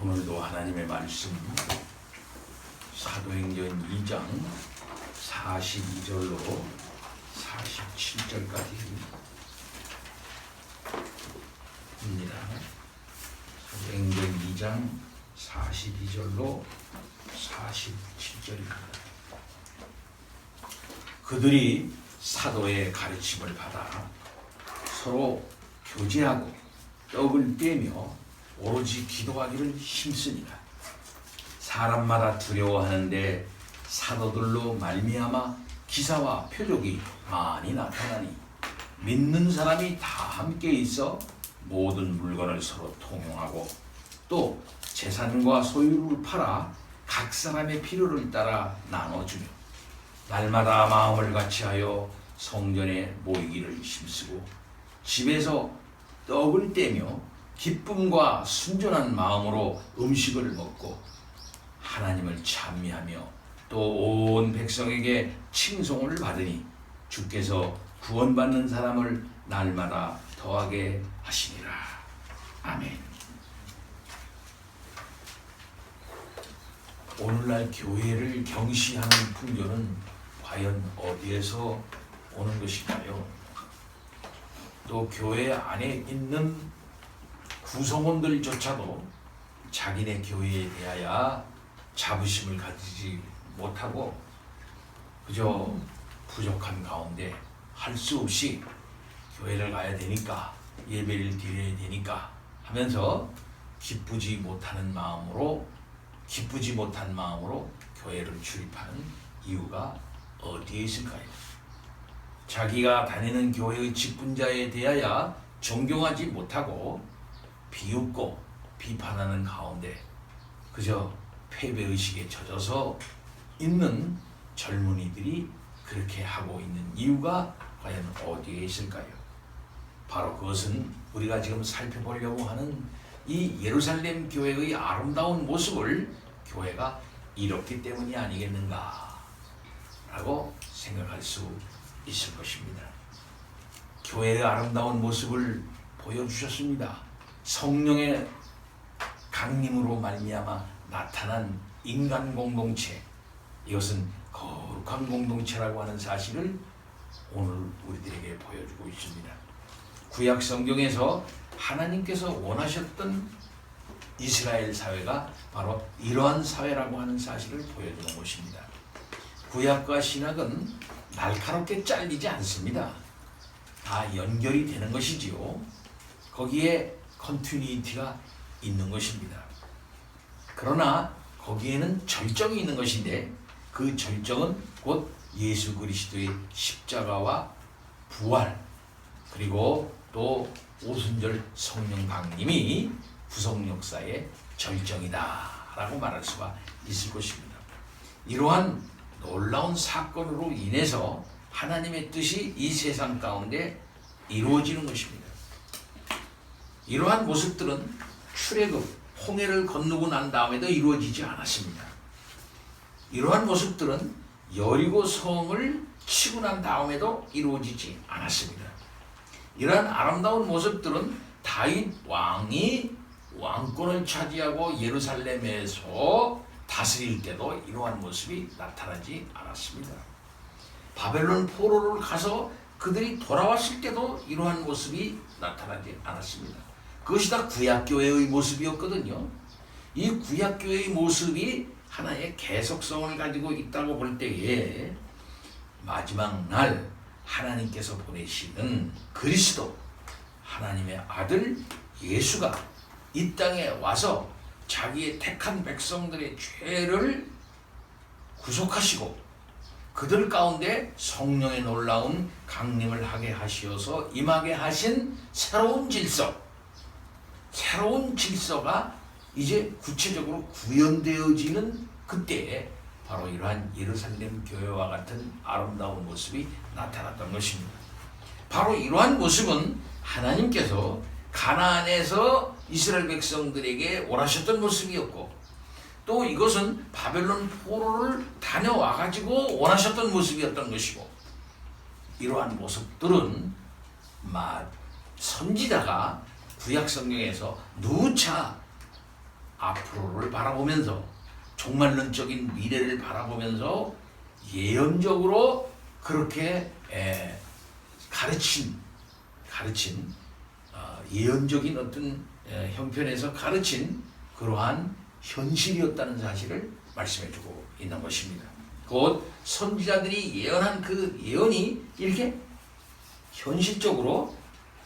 오늘도 하나님의 말씀 사도행전 2장 42절로 47절까지 입니다. 사도행전 2장 42절로 47절입니다. 그들이 사도의 가르침을 받아 서로 교제하고 떡을 떼며 오로지 기도하기를 힘쓰니라. 사람마다 두려워하는데 사도들로 말미암아 기사와 표적이 많이 나타나니 믿는 사람이 다 함께 있어 모든 물건을 서로 통용하고 또 재산과 소유를 팔아 각 사람의 필요를 따라 나눠주며 날마다 마음을 같이하여 성전에 모이기를 힘쓰고 집에서 떡을 떼며 기쁨과 순전한 마음으로 음식을 먹고 하나님을 찬미하며 또 온 백성에게 칭송을 받으니 주께서 구원받는 사람을 날마다 더하게 하시니라. 아멘. 오늘날 교회를 경시하는 풍조는 과연 어디에서 오는 것일까요? 또 교회 안에 있는 구성원들조차도 자기네 교회에 대하여 자부심을 가지지 못하고 그저 부족한 가운데 할 수 없이 교회를 가야 되니까 예배를 드려야 되니까 하면서 기쁘지 못하는 마음으로 기쁘지 못한 마음으로 교회를 출입하는 이유가 어디에 있을까요? 자기가 다니는 교회의 직분자에 대하여 존경하지 못하고 비웃고 비판하는 가운데 그저 패배의식에 젖어서 있는 젊은이들이 그렇게 하고 있는 이유가 과연 어디에 있을까요? 바로 그것은 우리가 지금 살펴보려고 하는 이 예루살렘 교회의 아름다운 모습을 교회가 잃었기 때문이 아니겠는가 라고 생각할 수 있을 것입니다. 교회의 아름다운 모습을 보여주셨습니다. 성령의 강림으로 말미암아 나타난 인간 공동체 이것은 거룩한 공동체라고 하는 사실을 오늘 우리들에게 보여주고 있습니다. 구약 성경에서 하나님께서 원하셨던 이스라엘 사회가 바로 이러한 사회라고 하는 사실을 보여주는 것입니다. 구약과 신약은 날카롭게 잘리지 않습니다. 다 연결이 되는 것이지요. 거기에 컨티뉴이티가 있는 것입니다. 그러나 거기에는 절정이 있는 것인데 그 절정은 곧 예수 그리스도의 십자가와 부활 그리고 또 오순절 성령 강림이 구속 역사의 절정이다라고 말할 수가 있을 것입니다. 이러한 놀라운 사건으로 인해서 하나님의 뜻이 이 세상 가운데 이루어지는 것입니다. 이러한 모습들은 출애굽 홍해를 건너고 난 다음에도 이루어지지 않았습니다. 이러한 모습들은 여리고 성을 치고 난 다음에도 이루어지지 않았습니다. 이러한 아름다운 모습들은 다윗 왕이 왕권을 차지하고 예루살렘에서 다스릴 때도 이러한 모습이 나타나지 않았습니다. 바벨론 포로를 가서 그들이 돌아왔을 때도 이러한 모습이 나타나지 않았습니다. 그것이 다 구약교회의 모습이었거든요. 이 구약교회의 모습이 하나의 계속성을 가지고 있다고 볼 때에 마지막 날 하나님께서 보내시는 그리스도 하나님의 아들 예수가 이 땅에 와서 자기의 택한 백성들의 죄를 구속하시고 그들 가운데 성령의 놀라운 강림을 하게 하시어서 임하게 하신 새로운 질서 새로운 질서가 이제 구체적으로 구현되어지는 그때에 바로 이러한 예루살렘 교회와 같은 아름다운 모습이 나타났던 것입니다. 바로 이러한 모습은 하나님께서 가나안에서 이스라엘 백성들에게 원하셨던 모습이었고 또 이것은 바벨론 포로를 다녀와 가지고 원하셨던 모습이었던 것이고 이러한 모습들은 막 선지자가 구약 성경에서 누차 앞으로를 바라보면서 종말론적인 미래를 바라보면서 예언적으로 그렇게 에, 가르친 가르친 어, 예언적인 어떤 에, 형편에서 가르친 그러한 현실이었다는 사실을 말씀해주고 있는 것입니다. 곧 선지자들이 예언한 그 예언이 이렇게 현실적으로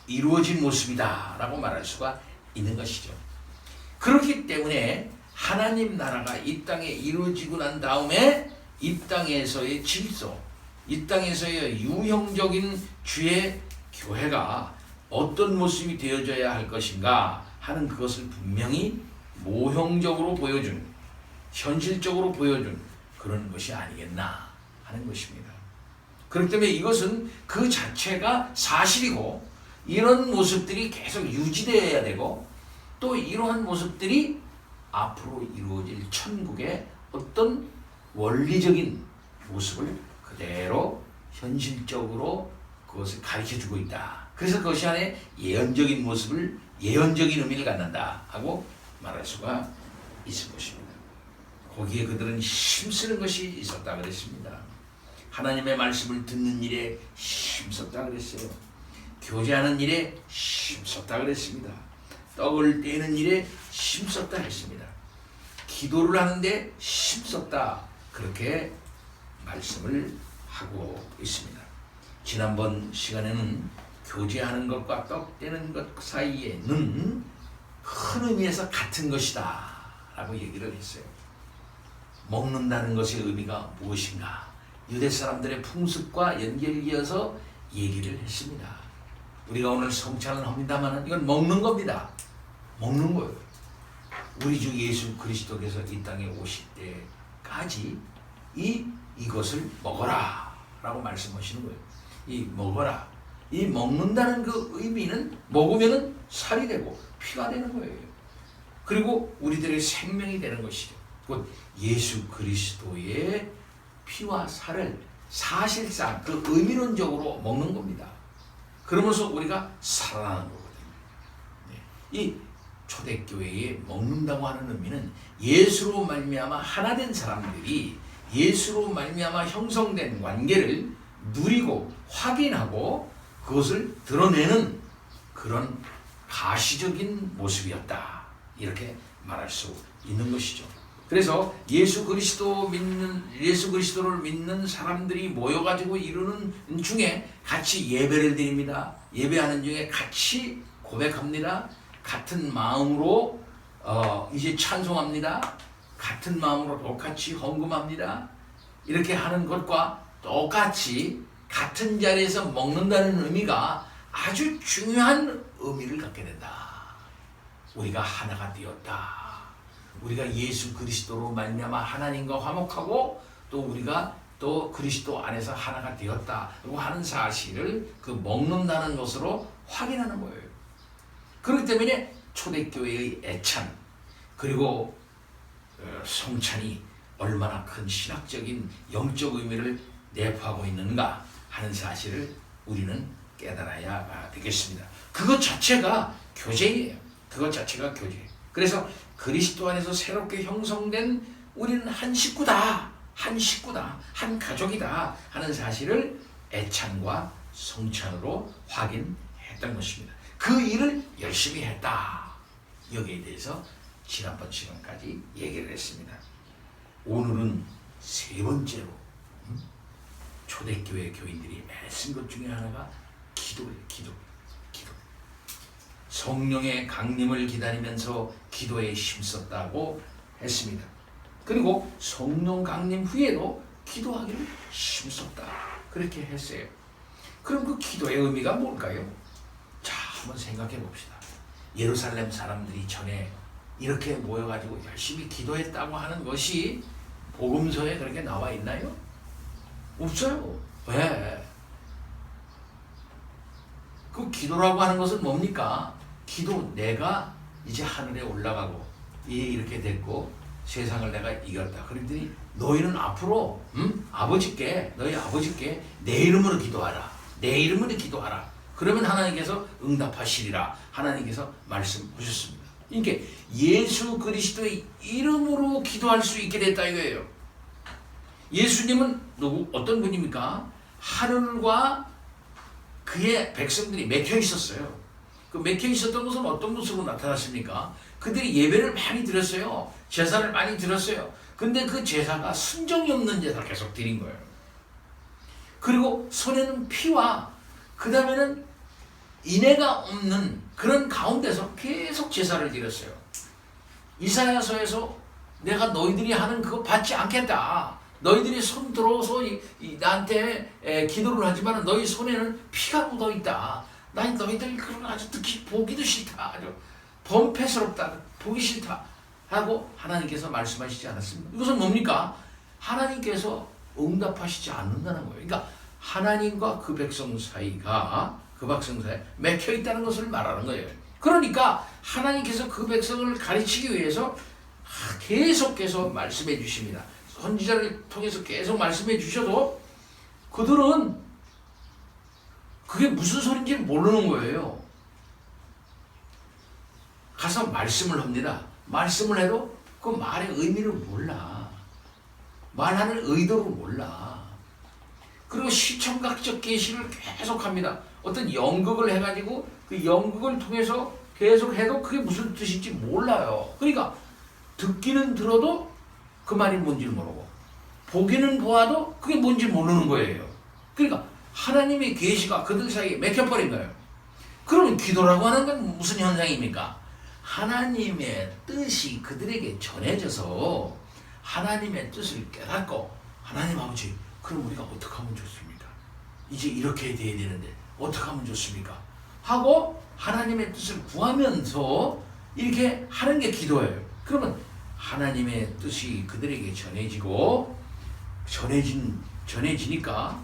이루어진 모습이다라고 말할 수가 있는 것이죠. 그렇기 때문에 하나님 나라가 이 땅에 이루어지고 난 다음에 이 땅에서의 질서, 이 땅에서의 유형적인 주의 교회가 어떤 모습이 되어져야 할 것인가 하는 그것을 분명히 모형적으로 보여준, 현실적으로 보여준 그런 것이 아니겠나 하는 것입니다. 그렇기 때문에 이것은 그 자체가 사실이고 이런 모습들이 계속 유지되어야 되고 또 이러한 모습들이 앞으로 이루어질 천국의 어떤 원리적인 모습을 그대로 현실적으로 그것을 가르쳐 주고 있다. 그래서 그것이 안에 예언적인 모습을 예언적인 의미를 갖는다 하고 말할 수가 있을 것입니다. 거기에 그들은 힘쓰는 것이 있었다 그랬습니다. 하나님의 말씀을 듣는 일에 힘썼다 그랬어요. 교제하는 일에 힘썼다 그랬습니다. 떡을 떼는 일에 힘썼다 했습니다. 기도를 하는데 힘썼다 그렇게 말씀을 하고 있습니다. 지난번 시간에는 교제하는 것과 떡 떼는 것 사이에는 큰 의미에서 같은 것이다 라고 얘기를 했어요. 먹는다는 것의 의미가 무엇인가? 유대 사람들의 풍습과 연결이어서 얘기를 했습니다. 우리가 오늘 성찬을 합니다만 이건 먹는 겁니다. 먹는 거예요. 우리 주 예수 그리스도께서 이 땅에 오실 때까지 이 이것을 먹어라 라고 말씀하시는 거예요. 이 먹어라. 이 먹는다는 그 의미는 먹으면은 살이 되고 피가 되는 거예요. 그리고 우리들의 생명이 되는 것이죠. 곧 예수 그리스도의 피와 살을 사실상 그 의미론적으로 먹는 겁니다. 그러면서 우리가 살아나는 거거든요. 네. 이 초대교회에 먹는다고 하는 의미는 예수로 말미암아 하나 된 사람들이 예수로 말미암아 형성된 관계를 누리고 확인하고 그것을 드러내는 그런 가시적인 모습이었다. 이렇게 말할 수 있는 것이죠. 그래서 예수 그리스도 믿는 예수 그리스도를 믿는 사람들이 모여 가지고 이루는 중에 같이 예배를 드립니다. 예배하는 중에 같이 고백합니다. 같은 마음으로 어, 이제 찬송합니다. 같은 마음으로 똑같이 헌금합니다. 이렇게 하는 것과 똑같이 같은 자리에서 먹는다는 의미가 아주 중요한 의미를 갖게 된다. 우리가 하나가 되었다. 우리가 예수 그리스도로 말미암아 하나님과 화목하고 또 우리가 또 그리스도 안에서 하나가 되었다고 하는 사실을 그 먹는다는 것으로 확인하는 거예요. 그렇기 때문에 초대교회의 애찬 그리고 어, 성찬이 얼마나 큰 신학적인 영적 의미를 내포하고 있는가 하는 사실을 우리는 깨달아야 되겠습니다. 그것 자체가 교제예요. 그것 자체가 교제. 그래서 그리스도 안에서 새롭게 형성된 우리는 한 식구다. 한 식구다. 한 가족이다. 하는 사실을 애찬과 성찬으로 확인했던 것입니다. 그 일을 열심히 했다. 여기에 대해서 지난번 시간까지 얘기를 했습니다. 오늘은 세 번째로 음? 초대교회 교인들이 애쓴 것 중에 하나가 기도예요. 기도. 기도. 성령의 강림을 기다리면서 기도에 힘썼다고 했습니다. 그리고 성령 강림 후에도 기도하기를 힘썼다. 그렇게 했어요. 그럼 그 기도의 의미가 뭘까요? 자, 한번 생각해 봅시다. 예루살렘 사람들이 전에 이렇게 모여가지고 열심히 기도했다고 하는 것이 복음서에 그렇게 나와 있나요? 없어요. 왜? 그 기도라고 하는 것은 뭡니까? 기도 내가 이제 하늘에 올라가고 이 이렇게 됐고 세상을 내가 이겼다. 그랬더니 너희는 앞으로 음? 아버지께 너희 아버지께 내 이름으로 기도하라. 내 이름으로 기도하라. 그러면 하나님께서 응답하시리라. 하나님께서 말씀하셨습니다. 이게 예수 그리스도의 이름으로 기도할 수 있게 됐다 이거예요. 예수님은 누구 어떤 분입니까? 하늘과 그의 백성들이 맥혀 있었어요. 그 맥혀 있었던 것은 어떤 모습으로 나타났습니까? 그들이 예배를 많이 드렸어요. 제사를 많이 드렸어요. 근데 그 제사가 순정이 없는 제사를 계속 드린 거예요. 그리고 손에는 피와 그 다음에는 인애가 없는 그런 가운데서 계속 제사를 드렸어요. 이사야서에서 내가 너희들이 하는 그거 받지 않겠다. 너희들이 손 들어서 나한테 에, 기도를 하지만 너희 손에는 피가 묻어 있다. 난 너희들 그런 거 아주 듣기 보기도 싫다. 아주 범패스럽다. 보기 싫다. 하고 하나님께서 말씀하시지 않았습니다. 이것은 뭡니까? 하나님께서 응답하시지 않는다는 거예요. 그러니까 하나님과 그 백성 사이가 그 백성 사이 에 맥혀 있다는 것을 말하는 거예요. 그러니까 하나님께서 그 백성을 가르치기 위해서 계속해서 말씀해 주십니다. 선지자를 통해서 계속 말씀해 주셔도 그들은 그게 무슨 소린지 모르는 거예요. 가서 말씀을 합니다. 말씀을 해도 그 말의 의미를 몰라. 말하는 의도를 몰라. 그리고 시청각적 계시를 계속합니다. 어떤 연극을 해가지고 그 연극을 통해서 계속 해도 그게 무슨 뜻인지 몰라요. 그러니까 듣기는 들어도 그 말이 뭔지를 모르고 보기는 보아도 그게 뭔지 모르는 거예요. 그러니까 하나님의 계시가 그들 사이에 맥혀버린 거예요. 그러면 기도라고 하는 건 무슨 현상입니까? 하나님의 뜻이 그들에게 전해져서 하나님의 뜻을 깨닫고 하나님 아버지 그럼 우리가 어떻게 하면 좋습니까? 이제 이렇게 돼야 되는데 어떻게 하면 좋습니까? 하고 하나님의 뜻을 구하면서 이렇게 하는 게 기도예요. 그러면 하나님의 뜻이 그들에게 전해지고 전해진 전해지니까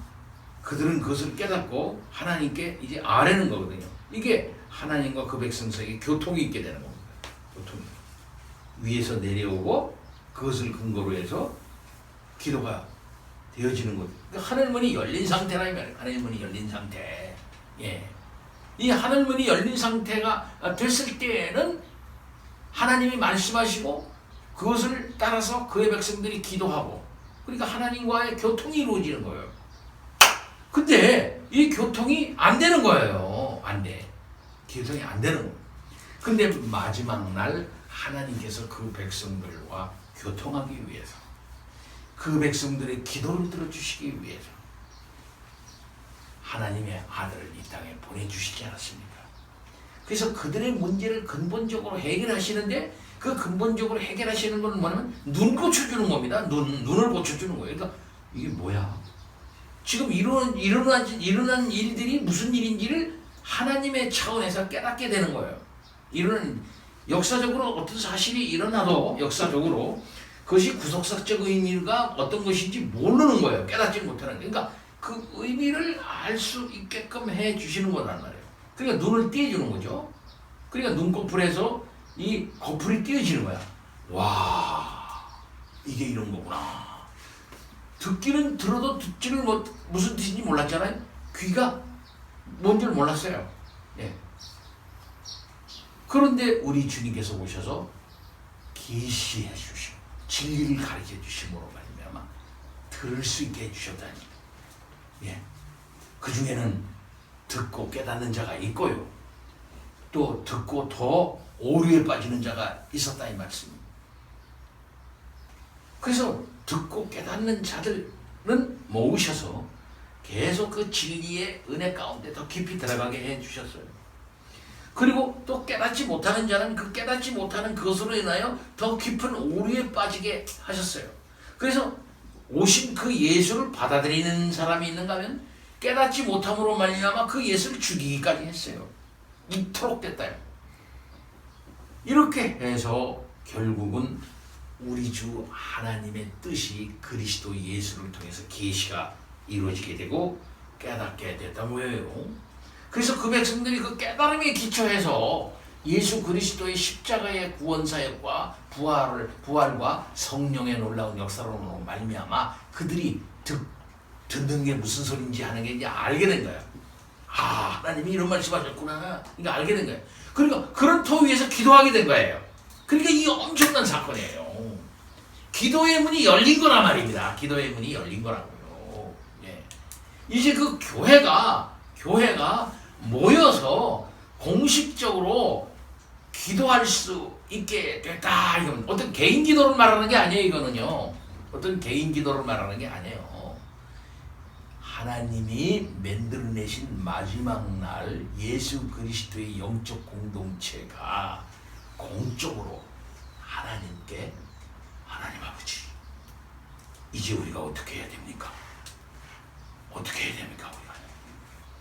그들은 그것을 깨닫고 하나님께 이제 아뢰는 거거든요. 이게 하나님과 그 백성 사이에 교통이 있게 되는 겁니다. 교통이 위에서 내려오고 그것을 근거로 해서 기도가 되어지는 것. 그러니까 하늘문이 열린 상태라 이 말이에요. 하늘문이 열린 상태. 예. 이 하늘문이 열린 상태가 됐을 때에는 하나님이 말씀하시고 그것을 따라서 그의 백성들이 기도하고 그러니까 하나님과의 교통이 이루어지는 거예요. 근데 이 교통이 안 되는 거예요. 안 돼. 교통이 안 되는 거예요. 근데 마지막 날 하나님께서 그 백성들과 교통하기 위해서 그 백성들의 기도를 들어주시기 위해서 하나님의 아들을 이 땅에 보내주시지 않았습니까? 그래서 그들의 문제를 근본적으로 해결하시는데 그 근본적으로 해결하시는 건 뭐냐면 눈 고쳐주는 겁니다. 눈, 눈을 고쳐주는 거예요. 그러니까 이게 뭐야? 지금 일어난, 일어난, 일어난 일들이 무슨 일인지를 하나님의 차원에서 깨닫게 되는 거예요. 이런 역사적으로 어떤 사실이 일어나도 역사적으로 그것이 구속사적 의미가 어떤 것인지 모르는 거예요. 깨닫지 못하는. 그러니까 그 의미를 알 수 있게끔 해 주시는 거란 말이에요. 그러니까 눈을 띄워주는 거죠. 그러니까 눈꺼풀에서 이 거풀이 띄어지는 거야. 와, 이게 이런 거구나. 듣기는 들어도 듣지를 못, 무슨 뜻인지 몰랐잖아요. 귀가 뭔지를 몰랐어요. 예. 그런데 우리 주님께서 오셔서 계시해 주시고 진리를 가르쳐 주심으로 말미암아 들을 수 있게 해 주셨다니. 예. 그 중에는 듣고 깨닫는 자가 있고요. 또 듣고 더 오류에 빠지는 자가 있었다 이 말씀입니다. 그래서 듣고 깨닫는 자들은 모으셔서 계속 그 진리의 은혜 가운데 더 깊이 들어가게 해 주셨어요. 그리고 또 깨닫지 못하는 자는 그 깨닫지 못하는 그것으로 인하여 더 깊은 오류에 빠지게 하셨어요. 그래서 오신 그 예수를 받아들이는 사람이 있는가 하면 깨닫지 못함으로 말미암아 그 예수를 죽이기까지 했어요. 이토록 됐다요. 이렇게 해서 결국은 우리 주 하나님의 뜻이 그리스도 예수를 통해서 계시가 이루어지게 되고 깨닫게 됐단 거예요. 그래서 그 백성들이 그 깨달음에 기초해서 예수 그리스도의 십자가의 구원 사역과 부활을 부활과 성령의 놀라운 역사로 말미암아 그들이 듣, 듣는 게 무슨 소리인지 하는 게 이제 알게 된 거야. 아 하나님이 이런 말씀하셨구나. 그러니까 알게 된 거야. 그러니까 그런 터 위에서 기도하게 된 거예요. 그러니까 이게 엄청난 사건이에요. 기도의 문이 열린 거란 말입니다. 기도의 문이 열린 거라고요. 예. 이제 그 교회가 교회가 모여서 공식적으로 기도할 수 있게 됐다. 이건 어떤 개인 기도를 말하는 게 아니에요. 이거는요. 어떤 개인 기도를 말하는 게 아니에요. 하나님이 만들어내신 마지막 날 예수 그리스도의 영적 공동체가 공적으로 하나님께 하나님 아버지 이제 우리가 어떻게 해야 됩니까? 어떻게 해야 됩니까 우리가?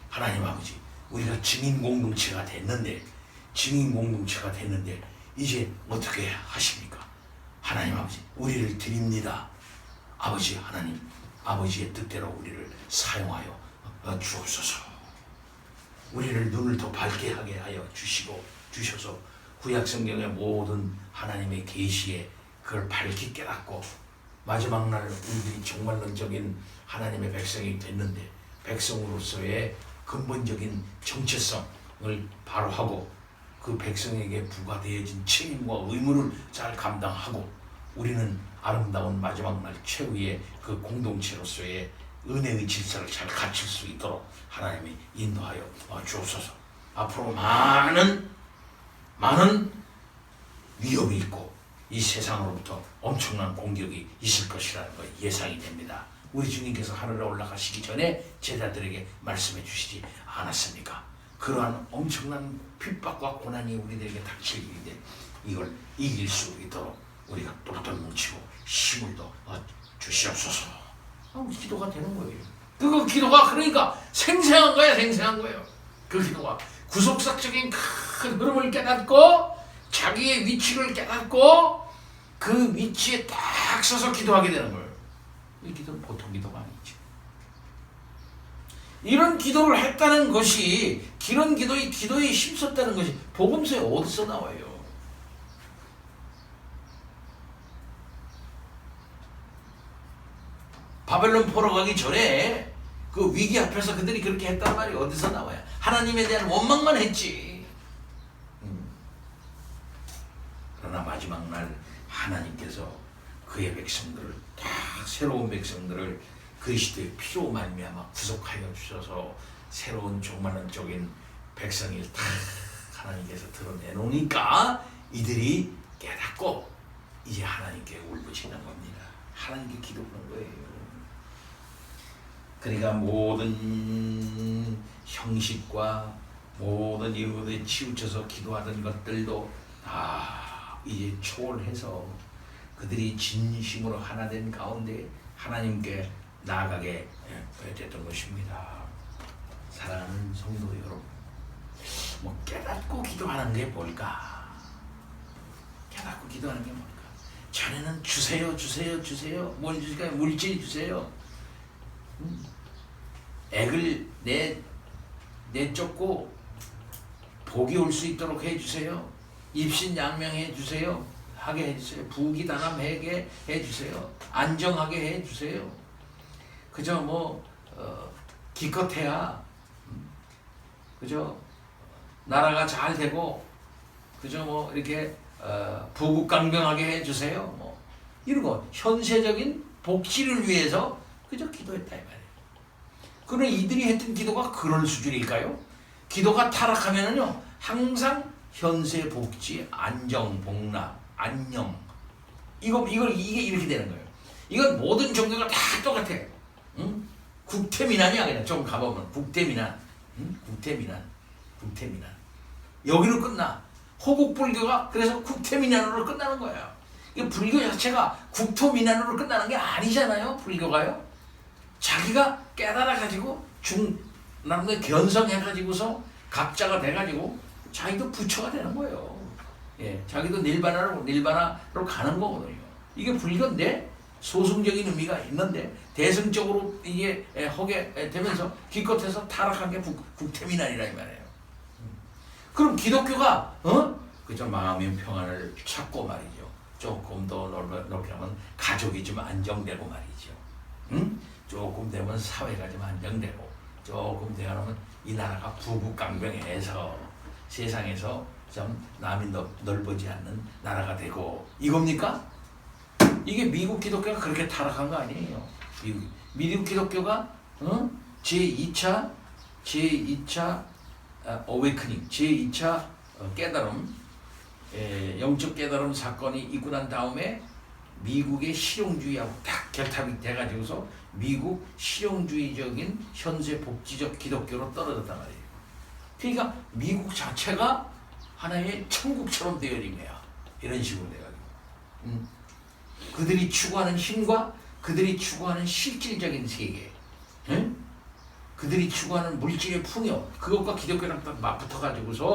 하나님 아버지 우리가 증인 공동체가 됐는데 증인 공동체가 됐는데 이제 어떻게 하십니까? 하나님 아버지 우리를 드립니다. 아버지 하나님 아버지의 뜻대로 우리를 사용하여 어, 주옵소서. 우리를 눈을 더 밝게 하게 하여 주시고 주셔서 구약 성경의 모든 하나님의 계시에 그걸 밝게 깨닫고 마지막 날 우리들이 정말론적인 하나님의 백성이 됐는데 백성으로서의 근본적인 정체성을 바로 하고 그 백성에게 부과되어진 책임과 의무를 잘 감당하고 우리는 아름다운 마지막 날 최후의 그 공동체로서의 은혜의 질서를 잘 갖출 수 있도록 하나님이 인도하여 주옵소서. 앞으로 많은 많은 위협이 있고 이 세상으로부터 엄청난 공격이 있을 것이라는 거 예상이 됩니다. 우리 주님께서 하늘에 올라가시기 전에 제자들에게 말씀해 주시지 않았습니까? 그러한 엄청난 핍박과 고난이 우리들에게 닥칠 일인데 이걸 이길 수 있도록 우리가 똘똘 뭉치고 힘을 더 주시옵소서. 아, 기도가 되는 거예요. 그 기도가 그러니까 생생한 거야, 생생한 거예요. 그 기도가 구속사적인 큰 흐름을 깨닫고 자기의 위치를 깨닫고 그 위치에 딱 서서 기도하게 되는 거예요. 이 기도는 보통 기도가 아니죠. 이런 기도를 했다는 것이 기런 기도의 기도에 힘썼다는 것이 복음서에 어디서 나와요? 바벨론 포로 가기 전에 그 위기 앞에서 그들이 그렇게 했단 말이 어디서 나와요? 하나님에 대한 원망만 했지. 음. 그러나 마지막 날 하나님께서 그의 백성들을 다 새로운 백성들을 그리스도의 피로 말미암아 구속하여 주셔서 새로운 종말론적인 백성을 다 하나님께서 드러내놓으니까 이들이 깨닫고 이제 하나님께 울부짖는 겁니다. 하나님께 기도 하는 거예요. 그러니까 모든 형식과 모든 이유에 치우쳐서 기도하던 것들도 다 이제 초월해서 그들이 진심으로 하나 된 가운데 하나님께 나아가게 됐던 것입니다. 사랑하는 성도 여러분, 뭐 깨닫고 기도하는 게 뭘까? 깨닫고 기도하는 게 뭘까? 전에는 주세요, 주세요, 주세요. 뭘 주실까요? 물질 주세요. 음. 액을 내 내쫓고 복이 올 수 있도록 해주세요. 입신양명해 주세요. 하게 해주세요. 부기단함하게 해주세요. 안정하게 해주세요. 그저 뭐 어, 기껏해야 음, 그저 나라가 잘 되고 그저 뭐 이렇게 어, 부국강병하게 해주세요. 뭐거 현세적인 복지를 위해서 그저 기도했다 이 말이에요. 그러나 이들이 했던 기도가 그런 수준일까요? 기도가 타락하면은요 항상 현세 복지 안정 복락 안녕 이거 이걸 이게 이렇게 되는 거예요. 이건 모든 종교가 다 똑같아. 응? 국태민안이야 그냥 좀 가보면 국태민안, 응? 국태민안, 국태민안. 여기는 끝나. 호국불교가 그래서 국태민안으로 끝나는 거예요. 이 불교 자체가 국토민안으로 끝나는 게 아니잖아요. 불교가요. 자기가 깨달아 가지고 중 남들 견성해 가지고서 각자가 돼 가지고 자기도 부처가 되는 거예요. 예, 자기도 닐바나로 닐바나로 가는 거거든요. 이게 불교인데 소승적인 의미가 있는데 대승적으로 이게 허게 되면서 기껏해서 타락한 게 국, 국태민안이라 이 말이에요. 그럼 기독교가 어? 그저 마음의 평안을 찾고 말이죠. 조금 더 넓게 하면 가족이 좀 안정되고 말이죠. 응? 조금 되면 사회가 좀 안정되고 조금 되면 이 나라가 부국강병해서 세상에서 좀 남이 넓- 넓어지 않는 나라가 되고 이겁니까? 이게 미국 기독교가 그렇게 타락한 거 아니에요. 미국, 미국 기독교가 어? 제2차 제2차 어웨이크닝 제2차 깨달음 에, 영적 깨달음 사건이 있고 난 다음에 미국의 실용주의하고 딱 결합이 돼가지고서 미국 실용주의적인 현재 복지적 기독교로 떨어졌단 말이에요. 그러니까 미국 자체가 하나의 천국처럼 되어진 거야. 이런 식으로 돼가지고. 음. 그들이 추구하는 힘과 그들이 추구하는 실질적인 세계, 응? 그들이 추구하는 물질의 풍요, 그것과 기독교랑 딱 맞붙어가지고서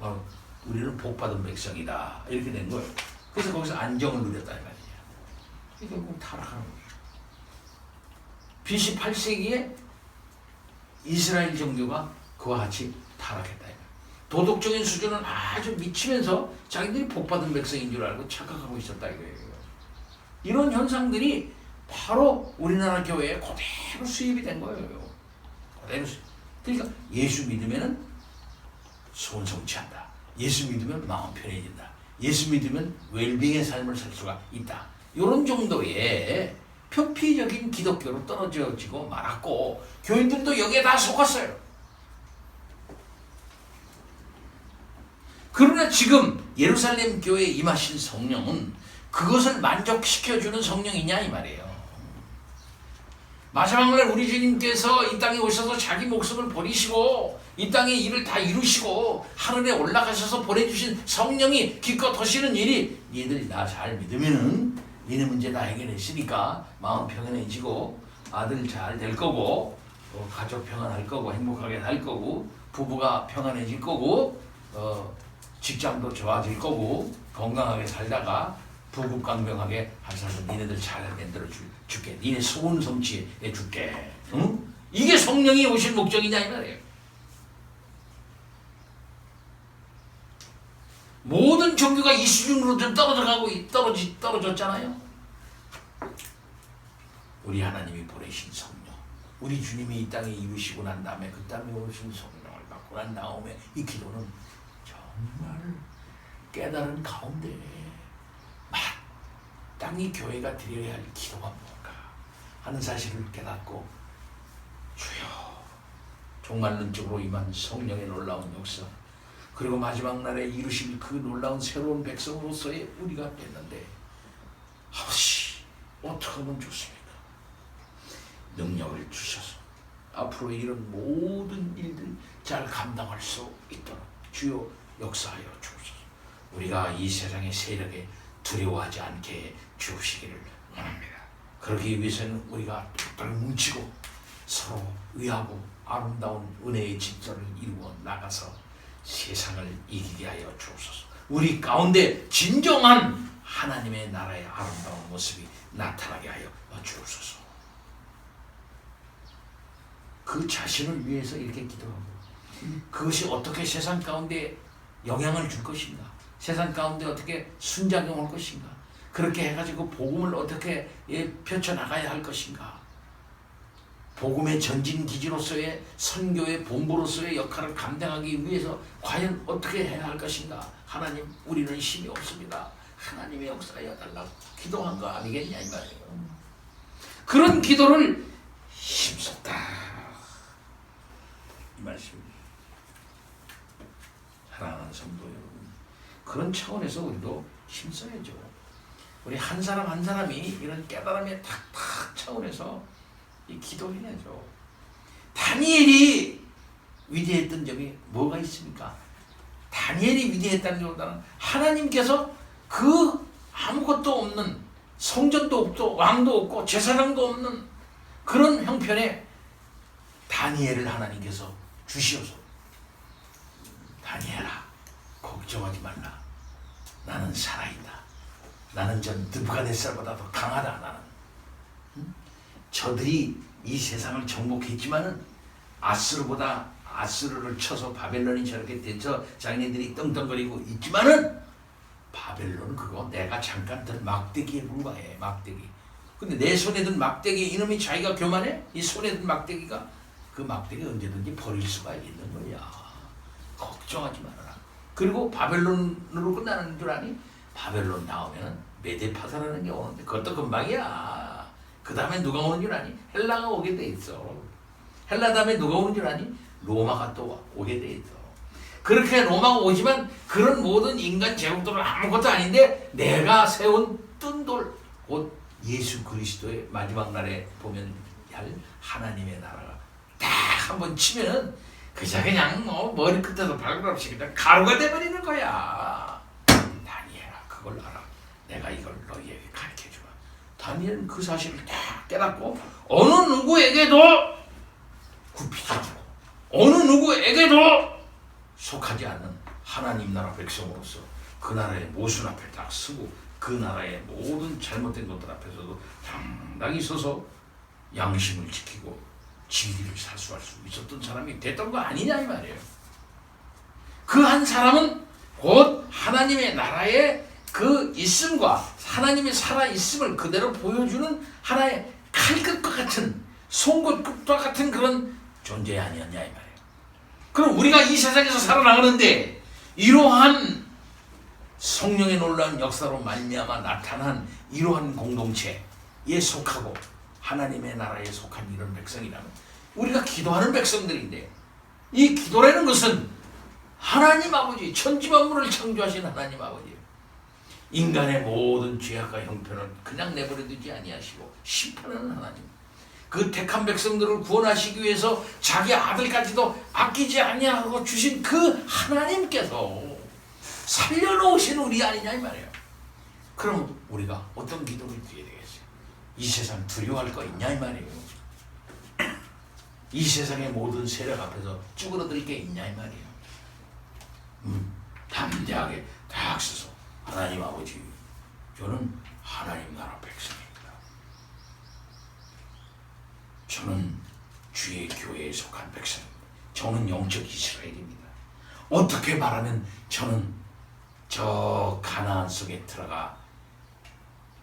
어, 우리는 복받은 백성이다 이렇게 된 거예요. 그래서 거기서 안정을 누렸다 결국 타락하는 거예요. BC 8세기에 이스라엘 종교가 그와 같이 타락했다. 도덕적인 수준은 아주 미치면서 자기들이 복받은 백성인 줄 알고 착각하고 있었다 이거예요. 이런 현상들이 바로 우리나라 교회에 그대로 수입이 된 거예요. 그대로 수입. 그러니까 예수 믿으면은 소원 성취한다. 예수 믿으면 마음 편해진다. 예수 믿으면 웰빙의 삶을 살 수가 있다. 이런 정도의 표피적인 기독교로 떨어져지고 말았고 교인들도 여기에 다 속았어요. 그러나 지금 예루살렘 교회에 임하신 성령은 그것을 만족시켜주는 성령이냐 이 말이에요. 마지막 날 우리 주님께서 이 땅에 오셔서 자기 목숨을 버리시고 이 땅의 일을 다 이루시고 하늘에 올라가셔서 보내주신 성령이 기껏 하시는 일이 니들이 나 잘 믿으면은 니네 문제 다 해결했으니까 마음 평안해지고 아들 잘 될 거고 어, 가족 평안할 거고 행복하게 살 거고 부부가 평안해질 거고 어, 직장도 좋아질 거고 건강하게 살다가 부국강명하게 한 살도 니네들 잘 만들어 줄, 줄게. 니네 소원 성취해 줄게. 응? 이게 성령이 오실 목적이냐 이 말이에요. 모든 종교가 이 수준으로 좀 떨어져가고 있- 떨어지 떨어졌잖아요. 우리 하나님이 보내신 성령, 우리 주님이 이 땅에 이루시고 난 다음에 그 땅에 오신 성령을 받고 난 다음에 이 기도는 깨달은 가운데 마땅히 교회가 드려야 할 기도가 뭔가 하는 사실을 깨닫고 주여 종말론적으로 임한 성령의 놀라운 역사 그리고 마지막 날에 이루실 그 놀라운 새로운 백성으로서의 우리가 됐는데 아버지 어떻게 하면 좋습니까? 능력을 주셔서 앞으로 이런 모든 일들 잘 감당할 수 있도록 주여 역사하여 주옵소서. 우리가 이 세상의 세력에 두려워하지 않게 주시기를 원합니다. 그러기 위해서는 우리가 똘똘 뭉치고 서로 의하고 아름다운 은혜의 집사를 이루어 나가서 세상을 이기게 하여 주옵소서. 우리 가운데 진정한 하나님의 나라의 아름다운 모습이 나타나게 하여 주옵소서. 그 자신을 위해서 이렇게 기도하고 그것이 어떻게 세상 가운데 영향을 줄 것인가? 세상 가운데 어떻게 순작용할 것인가? 그렇게 해가지고 복음을 어떻게 예, 펼쳐나가야 할 것인가? 복음의 전진 기지로서의 선교의 본부로서의 역할을 감당하기 위해서 과연 어떻게 해야 할 것인가? 하나님, 우리는 힘이 없습니다. 하나님의 역사여 달라고 기도한 거 아니겠냐 이 말이에요. 그런 기도를 힘썼다 이 말씀입니다. 사랑하는 성도 여러분, 그런 차원에서 우리도 힘써야죠. 우리 한 사람 한 사람이 이런 깨달음의 탁탁 차원에서 이 기도해야죠. 다니엘이 위대했던 점이 뭐가 있습니까? 다니엘이 위대했다는 것보다는 하나님께서 그 아무것도 없는 성전도 없고 왕도 없고 제사장도 없는 그런 형편에 다니엘을 하나님께서 주시어서 다니엘아 걱정하지 말라. 나는 살아있다. 나는 전 느부갓네살보다 더 강하다 나는. 응? 저들이 이 세상을 정복했지만은 아스르보다 아스르를 쳐서 바벨론이 저렇게 돼서 자기네들이 떵떵거리고 있지만은 바벨론 그거 내가 잠깐 든 막대기에 불과해 막대기. 근데 내 손에 든 막대기 이놈이 자기가 교만해? 이 손에 든 막대기가? 그 막대기 언제든지 버릴 수가 있는 거야. 걱정하지 말아라 그리고 바벨론으로 끝나는 줄 아니? 바벨론 다음에는 메데파사라는 게 오는데 그것도 금방이야. 그 다음에 누가 오는 줄 아니? 헬라가 오게 돼 있어. 헬라 다음에 누가 오는 줄 아니? 로마가 또 오게 돼 있어. 그렇게 로마가 오지만 그런 모든 인간 제국들은 아무것도 아닌데 내가 세운 뜬돌 곧 예수 그리스도의 마지막 날에 보면 할 하나님의 나라가 딱 한번 치면은 그저 그냥 뭐 머리 끝에서 발끝 없이 그냥 가루가 돼버리는 거야. 다니엘아 그걸 알아. 내가 이걸 너희에게 가르쳐 주마. 다니엘은 그 사실을 딱 깨닫고 어느 누구에게도 굽히지 않고 어느 누구에게도 속하지 않는 하나님 나라 백성으로서 그 나라의 모순 앞에 딱 서고 그 나라의 모든 잘못된 것들 앞에서도 당당히 서서 양심을 지키고 진리를 사수할 수 있었던 사람이 됐던 거 아니냐 이 말이에요. 그 한 사람은 곧 하나님의 나라의 그 있음과 하나님의 살아 있음을 그대로 보여주는 하나의 칼끝과 같은 송곳끝과 같은 그런 존재 아니었냐 이 말이에요. 그럼 우리가 이 세상에서 살아나가는데 이러한 성령의 놀라운 역사로 말미암아 나타난 이러한 공동체에 속하고 하나님의 나라에 속한 이런 백성이라면 우리가 기도하는 백성들인데 이 기도라는 것은 하나님 아버지 천지 만물을 창조하신 하나님 아버지 인간의 모든 죄악과 형편을 그냥 내버려 두지 아니하시고 심판하는 하나님 그 택한 백성들을 구원하시기 위해서 자기 아들까지도 아끼지 아니하고 주신 그 하나님께서 살려놓으신 우리 아니냐 이 말이에요. 그럼 우리가 어떤 기도를 드려야 되겠어요? 이 세상 두려워할 거 있냐 이 말이에요. 이 세상의 모든 세력 앞에서 쭈그러들 게 있냐 이 말이에요. 음, 담대하게 딱 서서 하나님 아버지 저는 하나님 나라 백성입니다. 저는 주의 교회에 속한 백성입니다. 저는 영적 이스라엘입니다. 어떻게 말하면 저는 저 가나안 속에 들어가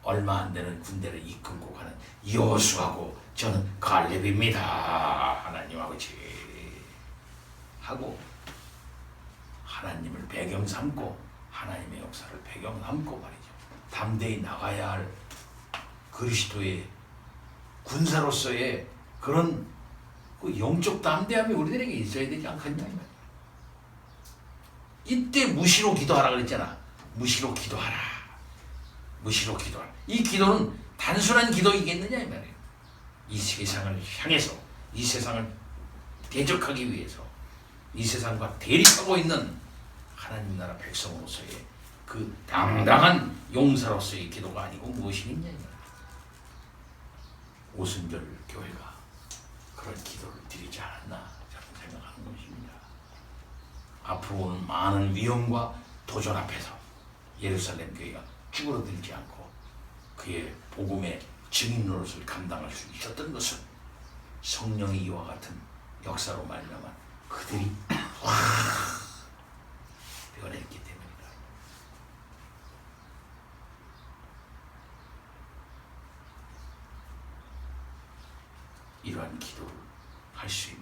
얼마 안 되는 군대를 이끌고 가는 여수하고 저는 갈렙입니다. 하나님 아버지 하고 하나님을 배경 삼고 하나님의 역사를 배경 삼고 말이죠. 담대히 나가야 할 그리스도의 군사로서의 그런 그 영적 담대함이 우리들에게 있어야 되지 않겠냐. 이때 무시로 기도하라 그랬잖아. 무시로 기도하라. 무시로 기도하라. 이 기도는 단순한 기도이겠느냐 이 말이에요. 이 세상을 향해서 이 세상을 대적하기 위해서 이 세상과 대립하고 있는 하나님 나라 백성으로서의 그 당당한 용사로서의 기도가 아니고 무엇이겠냐. 오순절 교회가 그런 기도를 드리지 않았나 생각하는 것입니다. 앞으로 오는 많은 위험과 도전 앞에서 예루살렘 교회가 쭈그러들지 않고 그의 복음의 증인 노릇을 감당할 수 있었던 것은 성령의 이와 같은 역사로 말미암아 그들이 확 변했기 때문이다. 이러한 기도를 할 수 있는